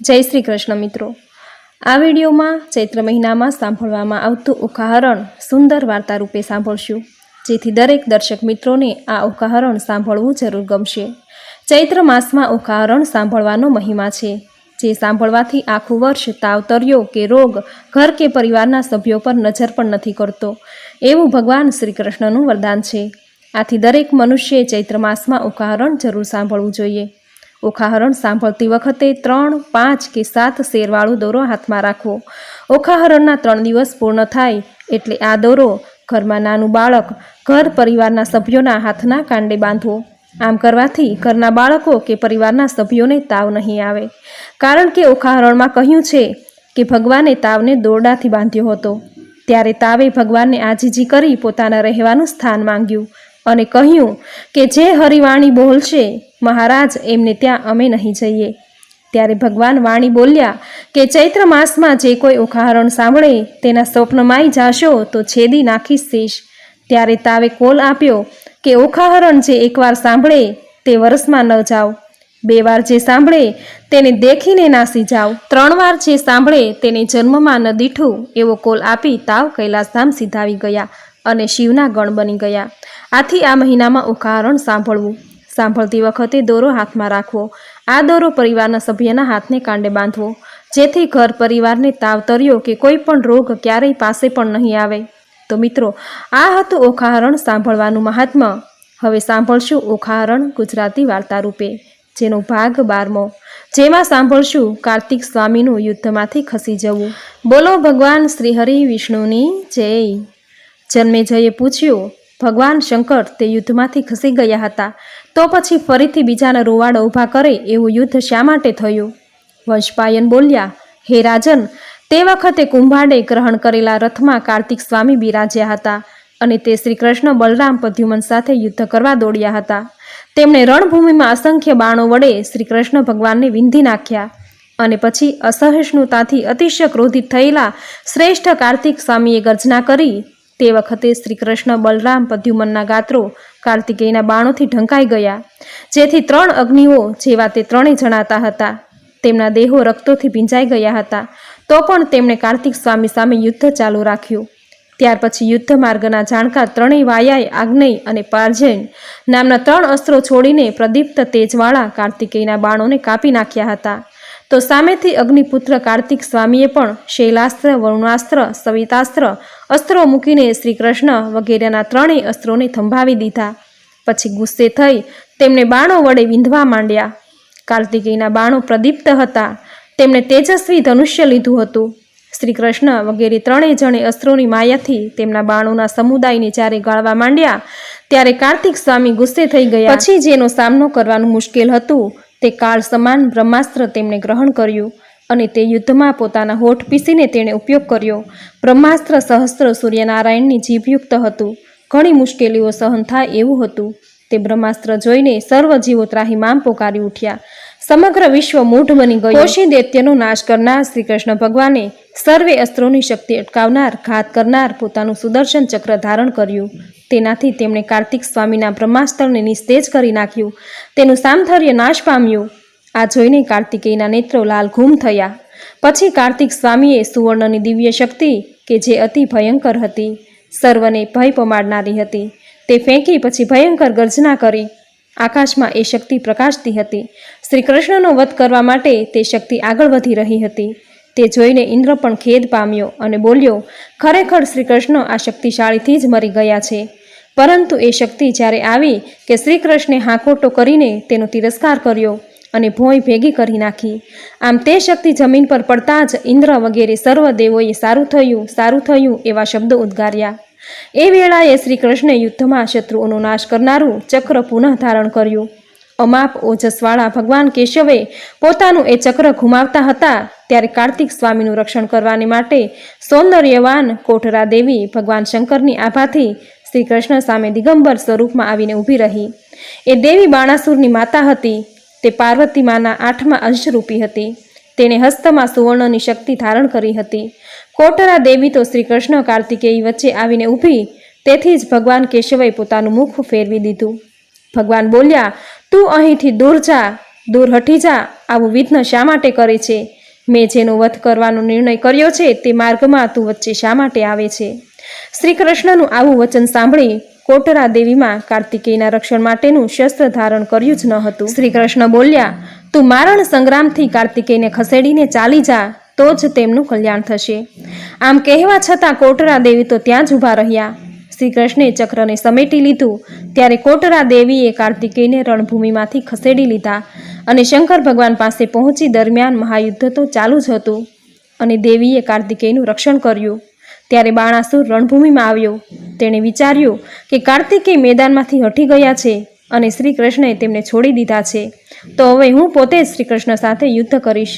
જય શ્રી કૃષ્ણ મિત્રો. આ વિડીયોમાં ચૈત્ર મહિનામાં સાંભળવામાં આવતું ઉકાહરણ સુંદર વાર્તા રૂપે સાંભળશું. જેથી દરેક દર્શક મિત્રોને આ ઉકાહરણ સાંભળવું જરૂર ગમશે. ચૈત્ર માસમાં ઉકાહરણ સાંભળવાનો મહિમા છે. જે સાંભળવાથી આખું વર્ષ તાવતર્યો કે રોગ ઘર કે પરિવારના સભ્યો પર નજર પણ નથી કરતો. એવું ભગવાન શ્રી કૃષ્ણનું વરદાન છે. આથી દરેક મનુષ્યએ ચૈત્ર માસમાં ઉકાહરણ જરૂર સાંભળવું જોઈએ. ઓખાહરણ સાંભળતી વખતે ત્રણ, પાંચ કે સાત શેરવાળો દોરો હાથમાં રાખવો ઓખાહરણના ત્રણ દિવસ પૂર્ણ થાય એટલે આ દોરો ઘરમાં નાનું બાળક, ઘર પરિવારના સભ્યોના હાથના કાંડે બાંધવો આમ કરવાથી ઘરના બાળકો કે પરિવારના સભ્યોને તાવ નહીં આવે. કારણ કે ઓખાહરણમાં કહ્યું છે કે ભગવાને તાવને દોરડાથી બાંધ્યો હતો. ત્યારે તાવે ભગવાનને આજીજી કરી પોતાના રહેવાનું સ્થાન માંગ્યું. અને કહ્યું કે જે હરિવાણી બોલશે, મહારાજ, એમને ત્યાં અમે નહીં જઈએ. ત્યારે ભગવાન વાણી બોલ્યા કે ચૈત્ર માસમાં જે કોઈ ઉખાહરણ સાંભળે, તેના સ્વપ્નમાંય જાશો તો છેદી નાખીશ શીશ. ત્યારે તાવે કોલ આપ્યો કે ઓખાહરણ જે એકવાર સાંભળે, તે વર્ષમાં ન જાઓ. બે વાર જે સાંભળે, તેને દેખીને નાસી જાઓ. ત્રણ વાર જે સાંભળે, તેને જન્મમાં ન દીઠું એવો કોલ આપી તાવ કૈલાસધામ સીધાવી ગયા. અને શિવના ગણ બની ગયા. આથી આ મહિનામાં ઉકાહરણ સાંભળવું. સાંભળતી વખતે દોરો હાથમાં રાખવો. આ દોરો પરિવારના સભ્યના હાથને કાંડે બાંધવો. જેથી ઘર પરિવારને તાવ તર્યો કે કોઈ પણ રોગ ક્યારેય પાસે પણ નહીં આવે. તો મિત્રો, આ હતું ઓખાહરણ સાંભળવાનું મહાત્મા. હવે સાંભળશું ઓખાહરણ ગુજરાતી વાર્તા રૂપે જેનો ભાગ બારમો. જેમાં સાંભળશું કાર્તિક સ્વામીનું યુદ્ધમાંથી ખસી જવું. બોલો ભગવાન શ્રીહરિ વિષ્ણુની જય. જન્મેજયે પૂછ્યું, ભગવાન શંકર તે યુદ્ધમાંથી ખસી ગયા હતા. તો પછી ફરીથી બીજાના રોવાડ ઊભા કરે એવું યુદ્ધ શા માટે થયું? વંશપાયન બોલ્યા, હે રાજન, તે વખતે કુંભાડે ગ્રહણ કરેલા રથમાં કાર્તિક સ્વામી બિરાજ્યા હતા અને તે શ્રી કૃષ્ણ બલરામ પદ્યુમન સાથે યુદ્ધ કરવા દોડ્યા હતા. તેમણે રણભૂમિમાં અસંખ્ય બાણો વડે શ્રી કૃષ્ણ ભગવાનને વિંધી નાખ્યા અને પછી અસહિષ્ણુતાથી અતિશય ક્રોધિત થયેલા શ્રેષ્ઠ કાર્તિક સ્વામીએ ગર્જના કરી તે વખતે શ્રી કૃષ્ણ બલરામ પદ્યુમનના ગાત્રો કાર્તિકેયના બાણોથી ઢંકાઈ ગયા, જેથી ત્રણ અગ્નિઓ જેવા તે ત્રણેય જણાતા હતા. તેમના દેહો રક્તોથી ભીંજાઈ ગયા હતા. તો પણ તેમણે કાર્તિક સ્વામી સામે યુદ્ધ ચાલુ રાખ્યું. ત્યાર પછી યુદ્ધ માર્ગના જાણકાર ત્રણેય વાયાએ આગ્નેય અને પારજૈન નામના ત્રણ અસ્ત્રો છોડીને પ્રદીપ્ત તેજવાળા કાર્તિકેયના બાણોને કાપી નાખ્યા હતા. તો સામેથી અગ્નિપુત્ર કાર્તિક સ્વામીએ પણ શૈલાસ્ત્ર, વરુણાસ્ત્ર, સવિતાસ્ત્ર, અસ્ત્રો મૂકીને શ્રી કૃષ્ણ વગેરેના ત્રણેય અસ્ત્રોને થંભાવી દીધા. પછી ગુસ્સે થઈ તેમને બાણો વડે વિંધવા માંડ્યા. કાર્તિકેયના બાણો પ્રદીપ્ત હતા. તેમણે તેજસ્વી ધનુષ્ય લીધું હતું. શ્રી કૃષ્ણ વગેરે ત્રણેય જણે અસ્ત્રોની માયાથી તેમના બાણોના સમુદાયને જ્યારે ગાળવા માંડ્યા, ત્યારે કાર્તિક સ્વામી ગુસ્સે થઈ ગયા. પછી જેનો સામનો કરવાનું મુશ્કેલ હતું તે કાળ સમાન બ્રહ્માસ્ત્ર તેમણે ગ્રહણ કર્યું અને તે યુદ્ધમાં પોતાના હોઠ પીસીને તેણે ઉપયોગ કર્યો. બ્રહ્માસ્ત્ર સહસ્ત્ર સૂર્યનારાયણની જીભયુક્ત હતું. ઘણી મુશ્કેલીઓ સહન થાય એવું હતું. તે બ્રહ્માસ્ત્ર જોઈને સર્વ જીવો ત્રાહીમામ પોકારી ઉઠ્યા. સમગ્ર વિશ્વ મૂઢ બની ગયું. કોશી નાશ કરનાર શ્રી કૃષ્ણ ભગવાને સર્વે અસ્ત્રોની શક્તિ અટકાવનાર, ઘાત કરનાર, પોતાનું સુદર્શન ચક્ર ધારણ કર્યું. તેનાથી તેમણે કાર્તિક સ્વામીના બ્રહ્માસ્ત્રને નિસ્તેજ કરી નાખ્યું. તેનું સામથર્ય નાશ પામ્યું. આ જોઈને કાર્તિકેયના નેત્રો લાલ ઘૂમ થયા. પછી કાર્તિક સ્વામીએ સુવર્ણની દિવ્ય શક્તિ, કે જે અતિ ભયંકર હતી, સર્વને ભય પમાડનારી હતી. તે ફેંકી પછી ભયંકર ગર્જના કરી. આકાશમાં એ શક્તિ પ્રકાશતી હતી. શ્રી કૃષ્ણનો વધ કરવા માટે તે શક્તિ આગળ વધી રહી હતી. તે જોઈને ઇન્દ્ર પણ ખેદ પામ્યો અને બોલ્યો, ખરેખર શ્રી કૃષ્ણ આ શક્તિશાળીથી જ મરી ગયા છે. પરંતુ એ શક્તિ જ્યારે આવી કે શ્રી કૃષ્ણે હાંકોટો કરીને તેનો તિરસ્કાર કર્યો અને ભોંય ભેગી કરી નાખી. આમ તે શક્તિ જમીન પર પડતા જ ઇન્દ્ર વગેરે સર્વ દેવોએ સારું થયું સારું થયું એવા શબ્દો ઉદ્ગાર્યા. એ વેળાએ શ્રી કૃષ્ણે યુદ્ધમાં શત્રુઓનો નાશ કરનારું ચક્ર પુનઃ ધારણ કર્યું. અમાપ ઓજસવાળા ભગવાન કેશવે પોતાનું એ ચક્ર ઘુમાવતા હતા, ત્યારે કાર્તિક સ્વામીનું રક્ષણ કરવાની માટે સૌંદર્યવાન કોઠરા દેવી ભગવાન શંકરની આભાથી શ્રી કૃષ્ણ સામે દિગંબર સ્વરૂપમાં આવીને ઊભી રહી. એ દેવી બાણાસુરની માતા હતી, તે પાર્વતી માના આઠમા અંશરૂપી હતી. તેણે હસ્તમાં સુવર્ણની શક્તિ ધારણ કરી હતી. કોટરા દેવી તો શ્રી કૃષ્ણ કાર્તિકેય વચ્ચે આવીને ઊભી, તેથી જ ભગવાન કેશવે પોતાનું મુખ ફેરવી દીધું. ભગવાન બોલ્યા તું અહીંથી દૂર જા, દૂર હટી જા, આવું વિઘ્ન શા માટે કરે છે? મેં જેનો વધ કરવાનો નિર્ણય કર્યો છે, તે માર્ગમાં તું વચ્ચે શા માટે આવે છે? શ્રી કૃષ્ણનું આવું વચન સાંભળી કોટરા દેવીમાં કાર્તિકેયના રક્ષણ માટેનું શસ્ત્ર ધારણ કર્યું જ ન હતું. શ્રી કૃષ્ણ બોલ્યા, તું મારણ સંગ્રામથી કાર્તિકેયને ખસેડીને ચાલી જા, તો જ તેમનું કલ્યાણ થશે. આમ કહેવા છતાં કોટરા દેવી તો ત્યાં જ ઊભા રહ્યા. શ્રી કૃષ્ણે ચક્રને સમેટી લીધું. ત્યારે કોટરા દેવીએ કાર્તિકેયને રણભૂમિમાંથી ખસેડી લીધા અને શંકર ભગવાન પાસે પહોંચી દરમિયાન મહાયુદ્ધ તો ચાલુ જ હતું અને દેવીએ કાર્તિકેયનું રક્ષણ કર્યું. ત્યારે બાણાસુર રણભૂમિમાં આવ્યો. તેણે વિચાર્યું કે કાર્તિકેય મેદાનમાંથી હટી ગયા છે અને શ્રી કૃષ્ણએ તેમને છોડી દીધા છે. તો હવે હું પોતે જ શ્રી સાથે યુદ્ધ કરીશ.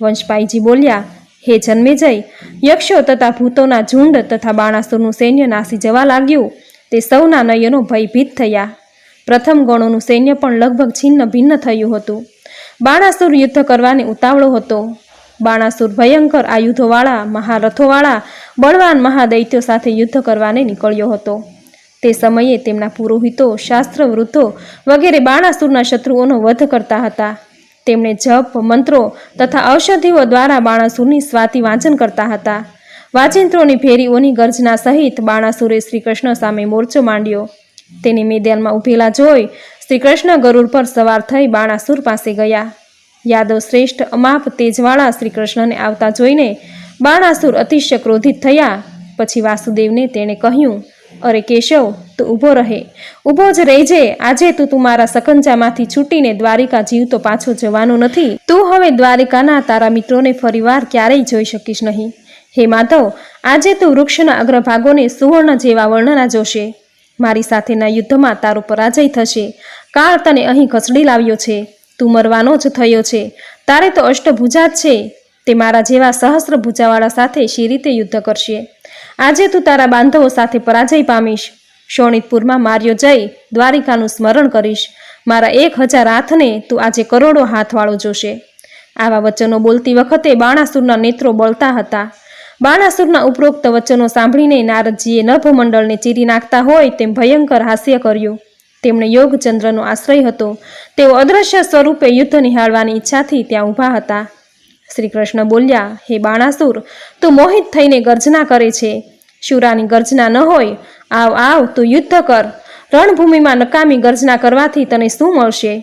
વંશપાઈજી બોલ્યા હે જન્મેજય યક્ષો તથા ભૂતોના ઝુંડ તથા બાણાસુરનું સૈન્ય નાસી જવા લાગ્યું. તે સૌના નયનો ભયભીત થયા. પ્રથમ ગણોનું સૈન્ય પણ લગભગ છિન્ન ભિન્ન થયું હતું. બાણાસુર યુદ્ધ કરવાને ઉતાવળો હતો. બાણાસુર ભયંકર આયુધોવાળા, મહારથોવાળા, બળવાન મહાદૈત્યો સાથે યુદ્ધ કરવાને નીકળ્યો હતો. તે સમયે તેમના પુરોહિતો શાસ્ત્ર વૃદ્ધો વગેરે બાણાસુરના શત્રુઓનો વધ કરતા હતા. તેમણે જપ, મંત્રો તથા ઔષધિઓ દ્વારા બાણાસુરની સ્વાતિ વાંચન કરતા હતા. વાચિંત્રોની ફેરીઓની ગર્જના સહિત બાણાસુરે શ્રીકૃષ્ણ સામે મોરચો માંડ્યો. તેને મેદાનમાં ઊભેલા જોઈ શ્રીકૃષ્ણ ગરુડ પર સવાર થઈ બાણાસુર પાસે ગયા. યાદવ શ્રેષ્ઠ, અમાપ, તેજવાળા શ્રીકૃષ્ણને આવતા જોઈને બાણાસુર અતિશય ક્રોધિત થયા. પછી વાસુદેવને તેણે કહ્યું અરે કેશવ, તું ઊભો રહે. ઊભો જ રહેજે. આજે તું તું મારા સકંજામાંથી છૂટીને દ્વારિકા જીવતો પાછો જવાનો નથી. તું હવે દ્વારિકાના તારા મિત્રોને ફરીવાર ક્યારેય જોઈ શકીશ નહીં. હે માધવ, આજે તું વૃક્ષના અગ્રભાગોને સુવર્ણ જેવા વર્ણના જોશે. મારી સાથેના યુદ્ધમાં તારો પરાજય થશે. કાળ તને અહીં ખસડી લાવ્યો છે. તું મરવાનો જ થયો છે. તારે તો અષ્ટભુજા જ છે. તે મારા જેવા સહસ્ર ભૂજાવાળા સાથે શી રીતે યુદ્ધ કરશે? આજે તું તારા બાંધવો સાથે પરાજય પામીશ. શોણિતપુરમાં માર્યો જઈ દ્વારિકાનું સ્મરણ કરીશ. મારા એક હજાર હાથને તું આજે કરોડો હાથવાળો જોશે. આવા વચનો બોલતી વખતે બાણાસુરના નેત્રો બળતા હતા. બાણાસુરના ઉપરોક્ત વચનો સાંભળીને નારદજીએ નભમંડળને ચીરી નાખતા હોય તેમ ભયંકર હાસ્ય કર્યું. તેમણે યોગચંદ્રનો આશ્રય હતો. તેઓ અદ્રશ્ય સ્વરૂપે યુદ્ધ નિહાળવાની ઈચ્છાથી ત્યાં ઊભા હતા. શ્રી કૃષ્ણ બોલ્યા, હે બાણાસુર, તું મોહિત થઈને ગર્જના કરે છે. શુરાની ગર્જના ન હોય. આવ આવ, તું યુદ્ધ કર. રણભૂમિમાં નકામી ગર્જના કરવાથી તને શું મળશે?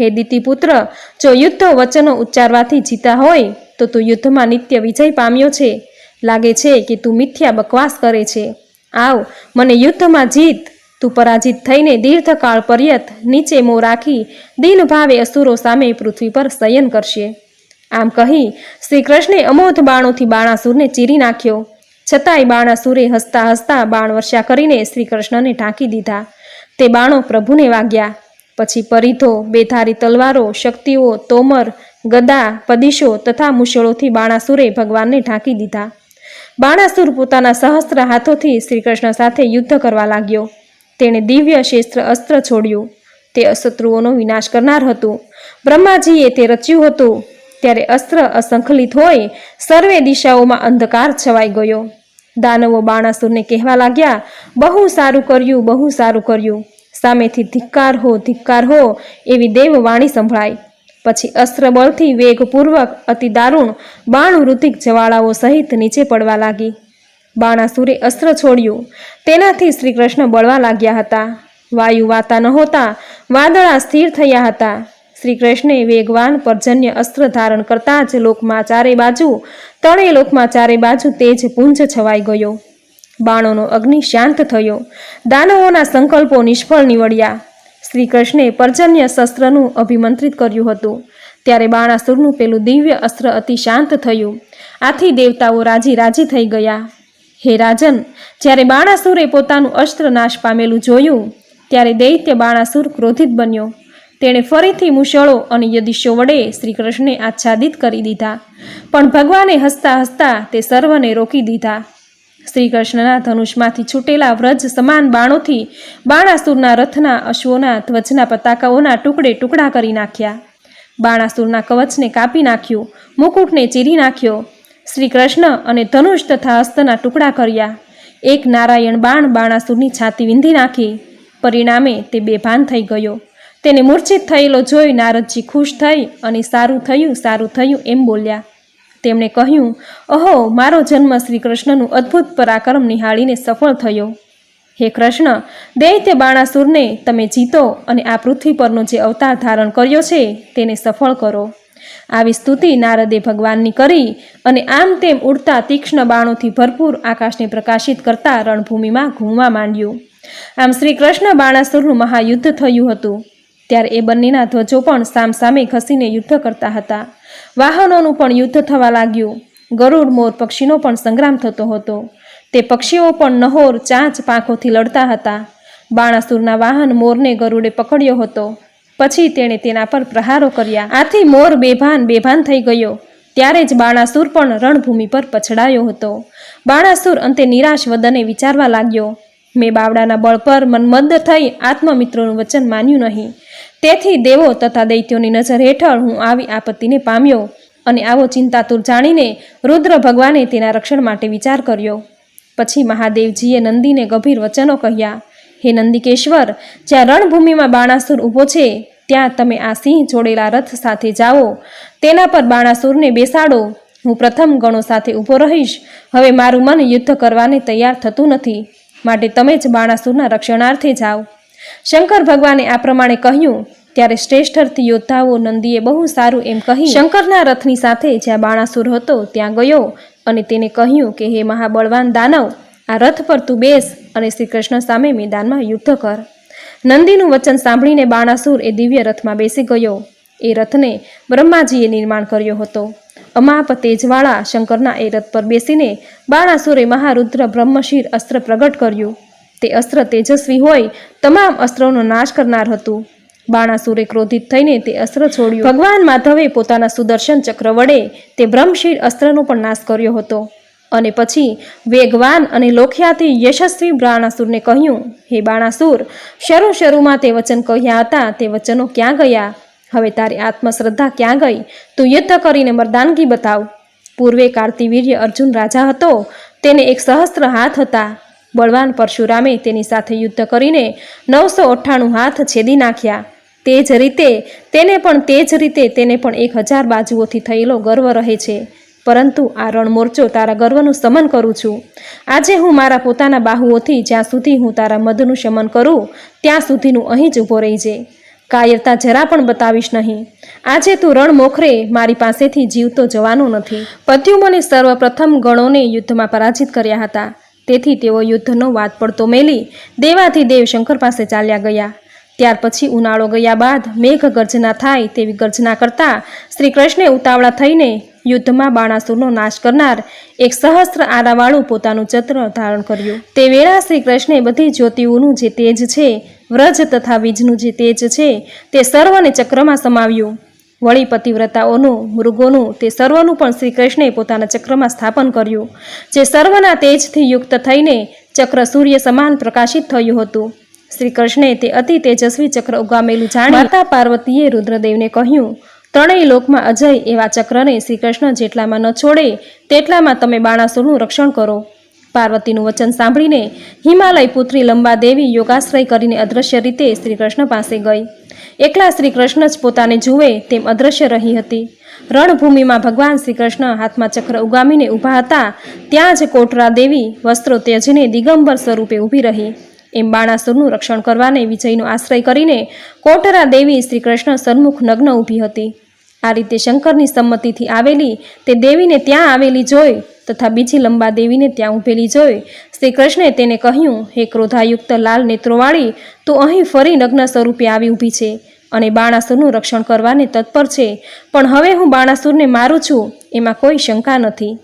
હે દીતિપુત્ર, જો યુદ્ધ વચનો ઉચ્ચારવાથી જીતા હોય, તો તું યુદ્ધમાં નિત્ય વિજય પામ્યો છે. લાગે છે કે તું મિથ્યા બકવાસ કરે છે. આવ, મને યુદ્ધમાં જીત. તું પરાજિત થઈને દીર્ઘકાળ પર્યત નીચે મોં રાખી દિન ભાવે અસુરો સામે પૃથ્વી પર શયન કરશે. આમ કહી શ્રીકૃષ્ણે અમોધ બાણોથી બાણાસુરને ચીરી નાખ્યો. છતાંય બાણાસુરે હસતા હસતા બાણ વર્ષા કરીને શ્રીકૃષ્ણને ઢાંકી દીધા. તે બાણો પ્રભુને વાગ્યા. પછી પરિધો, બેધારી તલવારો, શક્તિઓ, તોમર, ગદા, પદીશો તથા મુશળોથી બાણાસુરે ભગવાનને ઢાંકી દીધા. બાણાસુર પોતાના સહસ્ત્ર હાથોથી શ્રીકૃષ્ણ સાથે યુદ્ધ કરવા લાગ્યો. તેણે દિવ્ય શેસ્ત્ર અસ્ત્ર છોડ્યું. તે અશત્રુઓનો વિનાશ કરનાર હતું. બ્રહ્માજીએ તે રચ્યું હતું. ત્યારે અસ્ત્ર અસંખલિત હોય, સર્વે દિશાઓમાં અંધકાર છવાઈ ગયો. દાનવો બાણાસુરને કહેવા લાગ્યા, બહુ સારું કર્યું, બહુ સારું કર્યું. સામેથી ધિક્કાર હો ધિક્કાર હો, એવી દેવવાણી સંભળાઈ પછી અસ્ત્ર બળથી વેગપૂર્વક, અતિ દારૂણ બાણ વૃતિક જવાળાઓ સહિત નીચે પડવા લાગી. બાણાસુરે અસ્ત્ર છોડ્યું. તેનાથી શ્રી કૃષ્ણ બળવા લાગ્યા હતા. વાયુ વાતા નહોતા. વાદળા સ્થિર થયા હતા. શ્રી કૃષ્ણે વેગવાન પર્જન્ય અસ્ત્ર ધારણ કરતા જ લોકમાં ચારે બાજુ, ત્રણેય લોકમાં ચારે બાજુ તેજ પુંજ છવાઈ ગયો. બાણોનો અગ્નિ શાંત થયો. દાનવોના સંકલ્પો નિષ્ફળ નીવડ્યા. શ્રી કૃષ્ણે પર્જન્ય શસ્ત્રનું અભિમંત્રિત કર્યું હતું. ત્યારે બાણાસુરનું પેલું દિવ્ય અસ્ત્ર અતિ શાંત થયું. આથી દેવતાઓ રાજી રાજી થઈ ગયા. હે રાજન, જ્યારે બાણાસુરે પોતાનું અસ્ત્ર નાશ પામેલું જોયું, ત્યારે દૈત્ય બાણાસુર ક્રોધિત બન્યો. તેણે ફરીથી મુશળો અને યદિશો વડે શ્રીકૃષ્ણને આચ્છાદિત કરી દીધા. પણ ભગવાને હસતા હસતા તે સર્વને રોકી દીધા. શ્રીકૃષ્ણના ધનુષમાંથી છૂટેલા વ્રજ સમાન બાણોથી બાણાસુરના રથના અશ્વોના ધ્વજના પતાકાઓના ટુકડે ટુકડા કરી નાખ્યા. બાણાસુરના કવચને કાપી નાખ્યું, મુકુટને ચીરી નાખ્યો. શ્રીકૃષ્ણ અને ધનુષ તથા હસ્તના ટુકડા કર્યા. એક નારાયણ બાણ બાણાસુરની છાતી વિંધી નાખી. પરિણામે તે બેભાન થઈ ગયો. તેને મૂર્છિત થયેલો જોઈ નારદજી ખુશ થઈ અને સારું થયું સારું થયું એમ બોલ્યા. તેમણે કહ્યું, અહો, મારો જન્મ શ્રી કૃષ્ણનું અદ્ભુત પરાક્રમ નિહાળીને સફળ થયો. હે કૃષ્ણ, દૈત્ય બાણાસુરને તમે જીતો અને આ પૃથ્વી પરનો જે અવતાર ધારણ કર્યો છે તેને સફળ કરો. આવી સ્તુતિ નારદે ભગવાનની કરી અને આમ તેમ ઉડતા તીક્ષ્ણ બાણોથી ભરપૂર આકાશને પ્રકાશિત કરતા રણભૂમિમાં ઘૂમવા માંડ્યું. આમ શ્રી કૃષ્ણ બાણાસુરનું મહાયુદ્ધ થયું હતું. ત્યારે એ બંનેના ધ્વજો પણ સામસામે ખસીને યુદ્ધ કરતા હતા. વાહનોનું પણ યુદ્ધ થવા લાગ્યું. ગરુડ મોર પક્ષીનો પણ સંગ્રામ થતો હતો. તે પક્ષીઓ પણ નહોર ચાંચ પાંખોથી લડતા હતા. બાણાસુરના વાહન મોરને ગરુડે પકડ્યો હતો. પછી તેણે તેના પર પ્રહારો કર્યા. આથી મોર બેભાન બેભાન થઈ ગયો. ત્યારે જ બાણાસુર પણ રણભૂમિ પર પછડાયો હતો. બાણાસુર અંતે નિરાશ વદને વિચારવા લાગ્યો. મેં બાવડાના બળ પર મનમદ્દ થઈ આત્મમિત્રોનું વચન માન્યું નહીં. તેથી દેવો તથા દૈત્યોની નજર હેઠળ હું આવી આપત્તિને પામ્યો અને આવો ચિંતાતુર જાણીને રુદ્ર ભગવાને તેના રક્ષણ માટે વિચાર કર્યો. પછી મહાદેવજીએ નંદીને ગંભીર વચનો કહ્યા, હે નંદિકેશ્વર, જ્યાં રણભૂમિમાં બાણાસુર ઊભો છે, ત્યાં તમે આ સિંહ જોડેલા રથ સાથે જાઓ. તેના પર બાણાસુરને બેસાડો. હું પ્રથમ ગણો સાથે ઊભો રહીશ. હવે મારું મન યુદ્ધ કરવાને તૈયાર થતું નથી. માટે તમે જ બાણાસુરના રક્ષણાર્થે જાઓ. શંકર ભગવાને આ પ્રમાણે કહ્યું, ત્યારે શ્રેષ્ઠ યોદ્ધાઓ નંદીએ બહુ સારું એમ કહી શંકરના રથની સાથે જ્યાં બાણાસુર હતો ત્યાં ગયો અને તેને કહ્યું કે, હે મહાબળવાન દાનવ, આ રથ પર તું બેસ અને શ્રી કૃષ્ણ સામે મેદાનમાં યુદ્ધ કર. નંદીનું વચન સાંભળીને બાણાસુર એ દિવ્ય રથમાં બેસી ગયો. એ રથને બ્રહ્માજીએ નિર્માણ કર્યો હતો. અમાપ તેજવાળા શંકરના એ રથ પર બેસીને બાણાસુરે મહારુદ્ર બ્રહ્મશીર અસ્ત્ર પ્રગટ કર્યું. તે અસ્ત્ર તેજસ્વી હોય, તમામ અસ્ત્રોનો નાશ કરનાર હતું. બાણાસુરે ક્રોધિત થઈને તે અસ્ત્ર છોડ્યું. ભગવાન માધવે પોતાના સુદર્શન ચક્ર વડે તે બ્રહ્મશીર અસ્ત્રનો પણ નાશ કર્યો હતો. અને પછી વેગવાન અને લોખ્યાથી યશસ્વી બાણાસુરને કહ્યું, હે બાણાસુર, શરૂ શરૂમાં તે વચન કહ્યા હતા, તે વચનો ક્યાં ગયા? હવે તારી આત્મશ્રદ્ધા ક્યાં ગઈ? તું યુદ્ધ કરીને મર્દાનગી બતાવ. પૂર્વે કાર્તિવીર્ય અર્જુન રાજા હતો. તેને એક સહસ્ત્ર હાથ હતા. બળવાન પરશુરામે તેની સાથે યુદ્ધ કરીને નવસો અઠ્ઠાણું હાથ છેદી નાખ્યા. તે જ રીતે, તેને પણ તે જ રીતે તેને પણ એક હજાર બાજુઓથી થયેલો ગર્વ રહે છે. પરંતુ આ રણમોરચો તારા ગર્વનું શમન કરું છું. આજે હું મારા પોતાના બાહુઓથી જ્યાં સુધી હું તારા મધનું શમન કરું, ત્યાં સુધીનું અહીં જ ઊભો રહીજે કાયરતા જરા પણ બતાવીશ નહીં. આજે તું રણ મોખરે મારી પાસેથી જીવતો જવાનો નથી. પદ્યુમને સર્વપ્રથમ ગણોને યુદ્ધમાં પરાજિત કર્યા હતા. તેથી તેઓ યુદ્ધનો વાત પડતો મેલી. દેવાથી દેવશંકર પાસે ચાલ્યા ગયા. ત્યાર પછી ઉનાળો ગયા બાદ મેઘ ગર્જના થાય તેવી ગર્જના કરતા શ્રી કૃષ્ણે ઉતાવળા થઈને યુદ્ધમાં બાણાસુરનો નાશ કરનાર એક સહસ્ત્ર આરાવાળું પોતાનું ચત્ર ધારણ કર્યું. તે વેળા શ્રી કૃષ્ણે બધી જ્યોતિઓનું જે તેજ છે, વ્રજ તથા વીજનું જે તેજ છે, તે સર્વને ચક્રમાં સમાવ્યું. વળી પતિવ્રતાઓનું, મૃગોનું, તે સર્વનું પણ શ્રી કૃષ્ણે પોતાના ચક્રમાં સ્થાપન કર્યું, જે સર્વના તેજથી યુક્ત થઈને ચક્ર સૂર્ય સમાન પ્રકાશિત થયું હતું. શ્રી કૃષ્ણે તે અતિ તેજસ્વી ચક્ર ઉગામેલું જાણી માતા પાર્વતીએ રુદ્રદેવને કહ્યું ત્રણેય લોકમાં અજય એવા ચક્રને શ્રીકૃષ્ણ જેટલામાં ન છોડે, તેટલામાં તમે બાણાસુરનું રક્ષણ કરો. પાર્વતીનું વચન સાંભળીને હિમાલય પુત્રી લંબાદેવી યોગાશ્રય કરીને અદ્રશ્ય રીતે શ્રીકૃષ્ણ પાસે ગઈ. એકલા શ્રીકૃષ્ણ જ પોતાને જુએ તેમ અદ્રશ્ય રહી હતી. રણભૂમિમાં ભગવાન શ્રી કૃષ્ણ હાથમાં ચક્ર ઉગામીને ઊભા હતા, ત્યાં જ કોટરા દેવી વસ્ત્રો ત્યજીને દિગંબર સ્વરૂપે ઊભી રહી. એમ બાણાસુરનું રક્ષણ કરવાને વિજયનો આશ્રય કરીને કોટરા દેવી શ્રી કૃષ્ણ સન્મુખ નગ્ન ઊભી હતી. આ રીતે શંકરની સંમતિથી આવેલી તે દેવીને ત્યાં આવેલી જોઈ તથા બીજી લંબા દેવીને ત્યાં ઊભેલી જોઈ શ્રી કૃષ્ણે તેને કહ્યું, હે ક્રોધાયુક્ત લાલ નેત્રોવાળી, તું અહીં ફરી નગ્ન સ્વરૂપે આવી ઊભી છે અને બાણાસુરનું રક્ષણ કરવાને તત્પર છે. પણ હવે હું બાણાસુરને મારું છું, એમાં કોઈ શંકા નથી.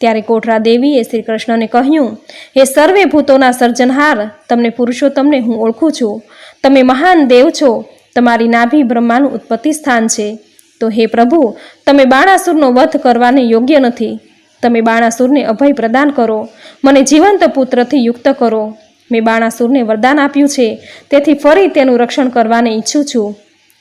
ત્યારે કોઠરા દેવીએ શ્રી કૃષ્ણને કહ્યું, હે સર્વે ભૂતોના સર્જનહાર, તમને પુરુષોત્તમને હું ઓળખું છું. તમે મહાન દેવ છો. તમારી નાભી બ્રહ્માનું ઉત્પત્તિ સ્થાન છે. તો હે પ્રભુ, તમે બાણાસુરનો વધ કરવાને યોગ્ય નથી. તમે બાણાસુરને અભય પ્રદાન કરો. મને જીવંત પુત્રથી યુક્ત કરો. મેં બાણાસુરને વરદાન આપ્યું છે. તેથી ફરી તેનું રક્ષણ કરવાને ઈચ્છું છું.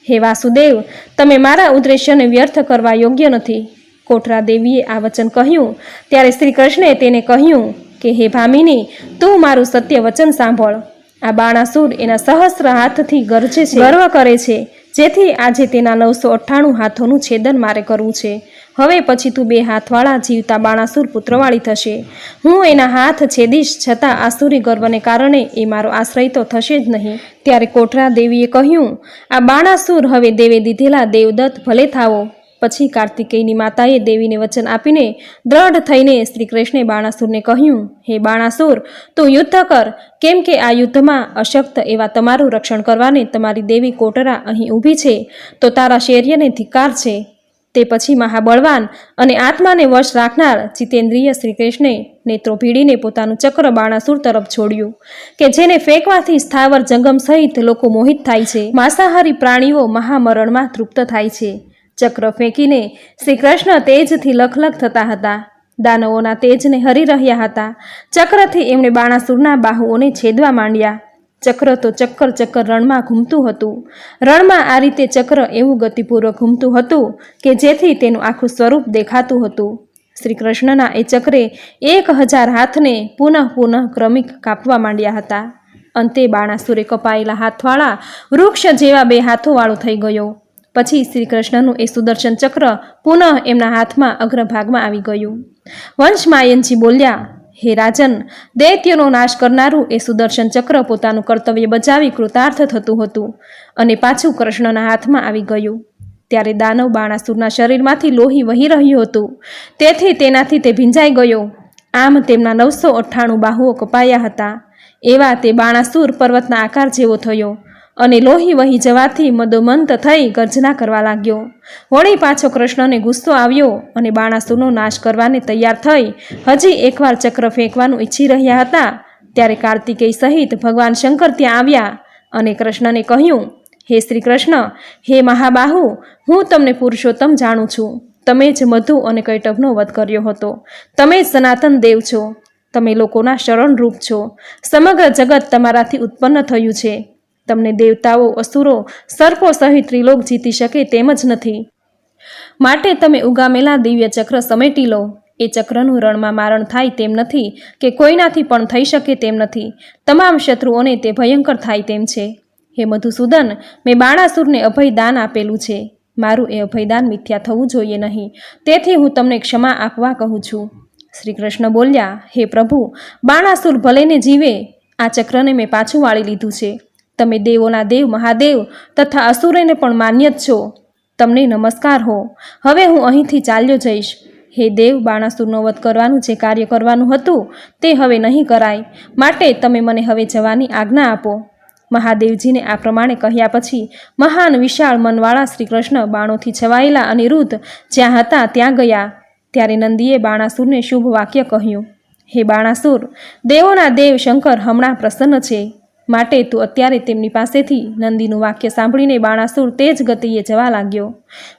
હે વાસુદેવ, તમે મારા ઉદ્દેશ્યને વ્યર્થ કરવા યોગ્ય નથી. કોઠરા દેવીએ આ વચન કહ્યું. ત્યારે શ્રી કૃષ્ણે તેને કહ્યું કે, હે ભામિની, તું મારું સત્ય વચન સાંભળ. આ બાણાસુર એના સહસ્ર હાથથી ગરજે છે. ગર્વ કરે છે. જેથી આજે તેના નવસો અઠ્ઠાણું હાથોનું છેદન મારે કરવું છે. હવે પછી તું બે હાથવાળા જીવતા બાણાસુર પુત્રવાળી થશે. હું એના હાથ છેદીશ છતાં આસુરી ગર્વને કારણે એ મારો આશ્રય તો થશે જ નહીં. ત્યારે કોઠરા દેવીએ કહ્યું, આ બાણાસુર હવે દેવે દીધેલા દેવદત્ત ભલે થાવો. પછી કાર્તિકેયની માતાએ દેવીને વચન આપીને દ્રઢ થઈને શ્રી કૃષ્ણે બાણાસુરને કહ્યું, હે બાણાસુર, તું યુદ્ધ કર. કેમ કે આ યુદ્ધમાં અશક્ત એવા તમારું રક્ષણ કરવાને તમારી દેવી કોટરા અહીં ઊભી છે, તો તારા શૌર્યને ધિકાર છે. તે પછી મહાબળવાન અને આત્માને વશ રાખનાર જીતેન્દ્રિય શ્રી કૃષ્ણે નેત્રો ભીડીને પોતાનું ચક્ર બાણાસુર તરફ છોડ્યું, કે જેને ફેંકવાથી સ્થાવર જંગમ સહિત લોકો મોહિત થાય છે. માંસાહારી પ્રાણીઓ મહામરણમાં તૃપ્ત થાય છે. ચક્ર ફેંકીને શ્રી કૃષ્ણ તેજથી લખલખ થતા હતા. દાનવોના તેજને હરી રહ્યા હતા. ચક્રથી એમણે બાણાસુરના બાહુઓને છેદવા માંડ્યા. ચક્ર તો ચક્કર ચક્કર રણમાં ઘૂમતું હતું. રણમાં આ રીતે ચક્ર એવું ગતિપૂર્વક ઘૂમતું હતું કે જેથી તેનું આખું સ્વરૂપ દેખાતું હતું. શ્રી કૃષ્ણના એ ચક્રે એક હજાર હાથને પુનઃ પુનઃ ક્રમિક કાપવા માંડ્યા હતા. અંતે બાણાસુરે કપાયેલા હાથવાળા વૃક્ષ જેવા બે હાથોવાળો થઈ ગયો. પછી શ્રી કૃષ્ણનું એ સુદર્શન ચક્ર પુનઃ એમના હાથમાં અગ્રભાગમાં આવી ગયું. વંશમાયનજી બોલ્યા, હે રાજન, દૈત્યનો નાશ કરનારું એ સુદર્શન ચક્ર પોતાનું કર્તવ્ય બજાવી કૃતાર્થ થતું હતું અને પાછું કૃષ્ણના હાથમાં આવી ગયું. ત્યારે દાનવ બાણાસુરના શરીરમાંથી લોહી વહી રહ્યું હતું. તેથી તેનાથી તે ભીંજાઈ ગયો. આમ તેમના નવસો અઠ્ઠાણું બાહુઓ કપાયા હતા. એવા તે બાણાસુર પર્વતના આકાર જેવો થયો. અને લોહી વહી જવાથી મદોમંત થઈ ગર્જના કરવા લાગ્યો. વળી પાછો કૃષ્ણને ગુસ્સો આવ્યો અને બાણાસુરનો નાશ કરવાને તૈયાર થઈ હજી એકવાર ચક્ર ફેંકવાનું ઈચ્છી રહ્યા હતા, ત્યારે કાર્તિકેય સહિત ભગવાન શંકર ત્યાં આવ્યા અને કૃષ્ણને કહ્યું, હે શ્રી કૃષ્ણ, હે મહાબાહુ, હું તમને પુરુષોત્તમ જાણું છું. તમે જ મધુ અને કૈટભનો વધ કર્યો હતો. તમે જ સનાતન દેવ છો. તમે લોકોના શરણરૂપ છો. સમગ્ર જગત તમારાથી ઉત્પન્ન થયું છે. તમને દેવતાઓ, અસુરો, સર્પો સહિત ત્રિલોક જીતી શકે તેમ જ નથી. માટે તમે ઉગામેલા દિવ્ય ચક્ર સમેટી લો. એ ચક્રનું રણમાં મારણ થાય તેમ નથી કે કોઈનાથી પણ થઈ શકે તેમ નથી. તમામ શત્રુઓને તે ભયંકર થાય તેમ છે. હે મધુસૂદન, મેં બાણાસુરને અભયદાન આપેલું છે. મારું એ અભયદાન મિથ્યા થવું જોઈએ નહીં. તેથી હું તમને ક્ષમા આપવા કહું છું. શ્રી કૃષ્ણ બોલ્યા, હે પ્રભુ, બાણાસુર ભલેને જીવે. આ ચક્રને મેં પાછું વાળી લીધું છે. તમે દેવોના દેવ મહાદેવ તથા અસુરોને પણ માન્ય જ છો. તમને નમસ્કાર હો. હવે હું અહીંથી ચાલ્યો જઈશ. હે દેવ બાણાસુરનો વધ કરવાનું જે કાર્ય કરવાનું હતું તે હવે નહીં કરાય. માટે તમે મને હવે જવાની આજ્ઞા આપો. મહાદેવજીને આ પ્રમાણે કહ્યા પછી મહાન વિશાળ મનવાળા શ્રી કૃષ્ણ બાણોથી છવાયેલા અનિરુદ્ધ જ્યાં હતા ત્યાં ગયા. ત્યારે નંદીએ બાણાસુરને શુભ વાક્ય કહ્યું. હે બાણાસુર, દેવોના દેવ શંકર હમણાં પ્રસન્ન છે. માટે તું અત્યારે તેમની પાસેથી નંદીનું વાક્ય સાંભળીને બાણાસુર તે જ ગતિએ જવા લાગ્યો.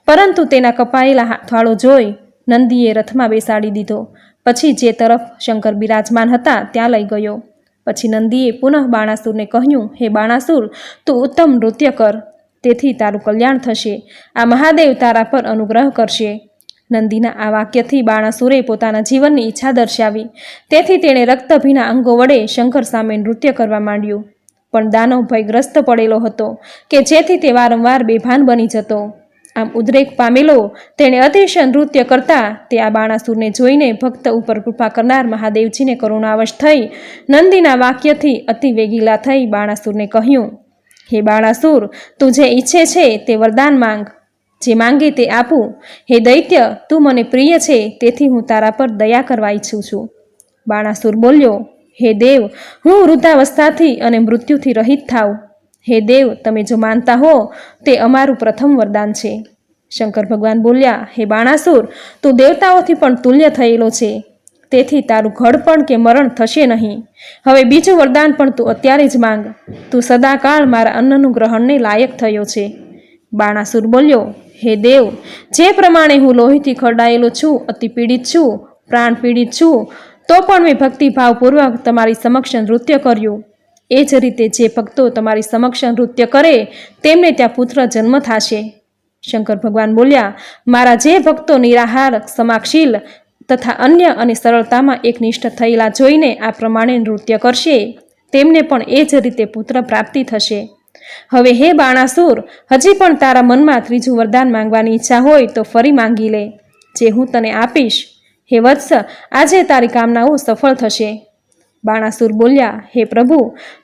પરંતુ તેના કપાયેલા હાથવાળો જોઈ નંદીએ રથમાં બેસાડી દીધો. પછી જે તરફ શંકર બિરાજમાન હતા ત્યાં લઈ ગયો. પછી નંદીએ પુનઃ બાણાસુરને કહ્યું, હે બાણાસુર, તું ઉત્તમ નૃત્ય કર. તેથી તારું કલ્યાણ થશે. આ મહાદેવ તારા પર અનુગ્રહ કરશે. નંદીના આ વાક્યથી બાણાસુરે પોતાના જીવનની ઈચ્છા દર્શાવી. તેથી તેણે રક્તભીના અંગો વડે શંકર સામે નૃત્ય કરવા માંડ્યું. પણ દાનવભાઈ ભયગ્રસ્ત પડેલો હતો કે જેથી તે વારંવાર બેભાન બની જતો. આમ ઉદ્રેક પામેલો, તેણે અતિશય નૃત્ય કરતા તે આ બાણાસુરને જોઈને ભક્ત ઉપર કૃપા કરનાર મહાદેવજીને કરુણાવશ થઈ નંદીના વાક્યથી અતિ વેગીલા થઈ બાણાસુરને કહ્યું, હે બાણાસુર, તું જે ઈચ્છે છે તે વરદાન માંગ. જે માંગે તે આપું. હે દૈત્ય, તું મને પ્રિય છે, તેથી હું તારા પર દયા કરવા ઈચ્છું છું. બાણાસુર બોલ્યો હે દેવ, હું વૃદ્ધાવસ્થાથી અને મૃત્યુથી રહિત થાવ હે દેવ, તમે જો માનતા હો, તે અમારું પ્રથમ વરદાન છે. શંકર ભગવાન બોલ્યા, હે બાણાસુર, તું દેવતાઓથી પણ તુલ્ય થયેલો છે. તેથી તારું ઘડપણ કે મરણ થશે નહીં. હવે બીજું વરદાન પણ તું અત્યારે જ માંગ. તું સદાકાળ મારા અન્નનું ગ્રહણને લાયક થયો છે. બાણાસુર બોલ્યો, હે દેવ, જે પ્રમાણે હું લોહીથી ખરડાયેલો છું, અતિ પીડિત છું, પ્રાણ પીડિત છું તો પણ મેં ભક્તિભાવપૂર્વક તમારી સમક્ષ નૃત્ય કર્યું. એ જ રીતે જે ભક્તો તમારી સમક્ષ નૃત્ય કરે, તેમને ત્યાં પુત્ર જન્મ થશે. શંકર ભગવાન બોલ્યા, મારા જે ભક્તો નિરાહાર સમાક્ષીલ તથા અન્ય અને સરળતામાં એકનિષ્ઠ થયેલા જોઈને આ પ્રમાણે નૃત્ય કરશે, તેમને પણ એ જ રીતે પુત્ર પ્રાપ્તિ થશે. હવે હે બાણાસુર, હજી પણ તારા મનમાં ત્રીજું વરદાન માંગવાની ઈચ્છા હોય તો ફરી માંગી લે. જે હું તને આપીશ હે વત્સ આજે તારી કામનાઓ સફળ થશે. બાણાસુર બોલ્યા હે પ્રભુ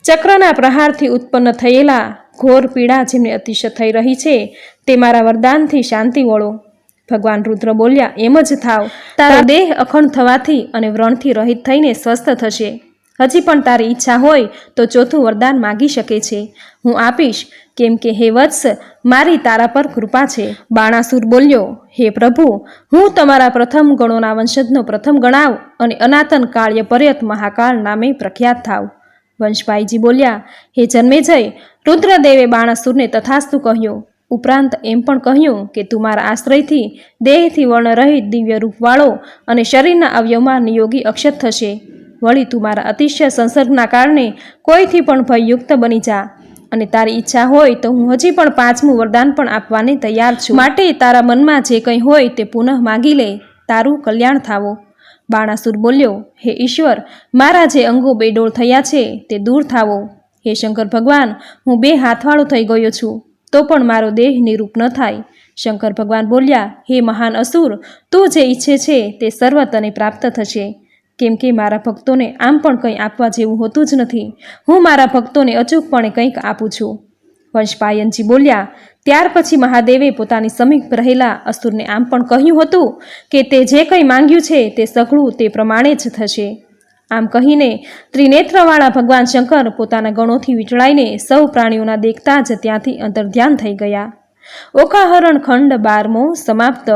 ચક્રના પ્રહારથી ઉત્પન્ન થયેલા ઘોર પીડા જેમને અતિશય થઈ રહી છે તે મારા વરદાનથી શાંતિ વળો. ભગવાન રુદ્ર બોલ્યા એમ જ થાવ. તારો દેહ અખંડ થવાથી અને વ્રણથી રહિત થઈને સ્વસ્થ થશે. હજી પણ તારી ઈચ્છા હોય તો ચોથું વરદાન માગી શકે છે. હું આપીશ, કેમ કે હે વત્સ, મારી તારા પર કૃપા છે. બાણાસુર બોલ્યો, હે પ્રભુ, હું તમારા પ્રથમ ગણોના વંશજનો પ્રથમ ગણાવ અને અનાતન કાળ્ય પર્યત મહાકાળ નામે પ્રખ્યાત થાવ. વંશભાઈજી બોલ્યા, હે જન્મેજય, રુદ્રદેવે બાણાસુરને તથાસ્તુ કહ્યું. ઉપરાંત એમ પણ કહ્યું કે તું મારા આશ્રયથી દેહથી વર્ણરહિત દિવ્ય રૂપવાળો અને શરીરના અવયવમાં નિયોગી અક્ષત થશે. વળી તું મારા અતિશય સંસર્ગના કારણે કોઈથી પણ ભયયુક્ત બની જા. અને તારી ઈચ્છા હોય તો હું હજી પણ પાંચમું વરદાન પણ આપવાને તૈયાર છું. માટે તારા મનમાં જે કંઈ હોય તે પુનઃ માગી લે. તારું કલ્યાણ થાવો. બાણાસુર બોલ્યો, હે ઈશ્વર, મારા જે અંગો બેડોળ થયા છે તે દૂર થાવો. હે શંકર ભગવાન, હું બે હાથવાળો થઈ ગયો છું. તો પણ મારો દેહ નિરૂપ ન થાય. શંકર ભગવાન બોલ્યા, હે મહાન અસુર, તું જે ઈચ્છે છે તે સર્વ તને પ્રાપ્ત થશે. કેમ કે મારા ભક્તોને આમ પણ કંઈ આપવા જેવું હોતું જ નથી. હું મારા ભક્તોને અચૂકપણે કંઈક આપું છું. વંશપાયનજી બોલ્યા, ત્યાર પછી મહાદેવે પોતાની સમીપ રહેલા અસુરને આમ પણ કહ્યું હતું કે તે જે કંઈ માંગ્યું છે તે સઘળું તે પ્રમાણે જ થશે. આમ કહીને ત્રિનેત્રવાળા ભગવાન શંકર પોતાના ગણોથી વીંટળાઈને સૌ પ્રાણીઓના દેખતા જ ત્યાંથી અંતર્ધ્યાન થઈ ગયા. ઓકાહરણ ખંડ બારમો સમાપ્ત.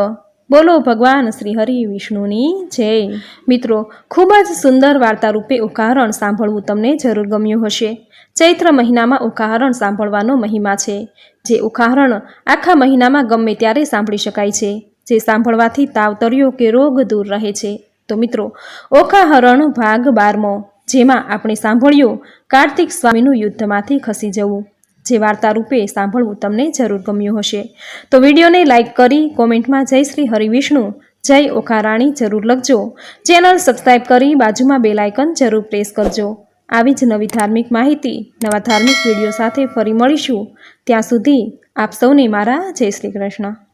બોલો ભગવાન શ્રી હરિ વિષ્ણુની જય. મિત્રો, ખૂબ જ સુંદર વાર્તા રૂપે ઉકાહરણ સાંભળવું તમને જરૂર ગમ્યું હશે. ચૈત્ર મહિનામાં ઉકાહરણ સાંભળવાનો મહિમા છે. જે ઉકાહરણ આખા મહિનામાં ગમે ત્યારે સાંભળી શકાય છે. જે સાંભળવાથી તાવતર્યો કે રોગ દૂર રહે છે. તો મિત્રો ઓકાહરણ ભાગ બારમો, જેમાં આપણે સાંભળ્યું, કાર્તિક સ્વામીનું યુદ્ધમાંથી ખસી જવું. જે વાર્તા રૂપે સાંભળવું તમને જરૂર ગમ્યું હશે. તો વિડીયોને લાઇક કરી કોમેન્ટમાં જય શ્રી હરિવિષ્ણુ જય ઓખારાણી જરૂર લખજો. ચેનલ સબસ્ક્રાઈબ કરી બાજુમાં બેલ આઇકન જરૂર પ્રેસ કરજો. આવી જ નવી ધાર્મિક માહિતી, નવા ધાર્મિક વીડિયો સાથે ફરી મળીશું. ત્યાં સુધી આપ સૌને મારા જય શ્રી કૃષ્ણ.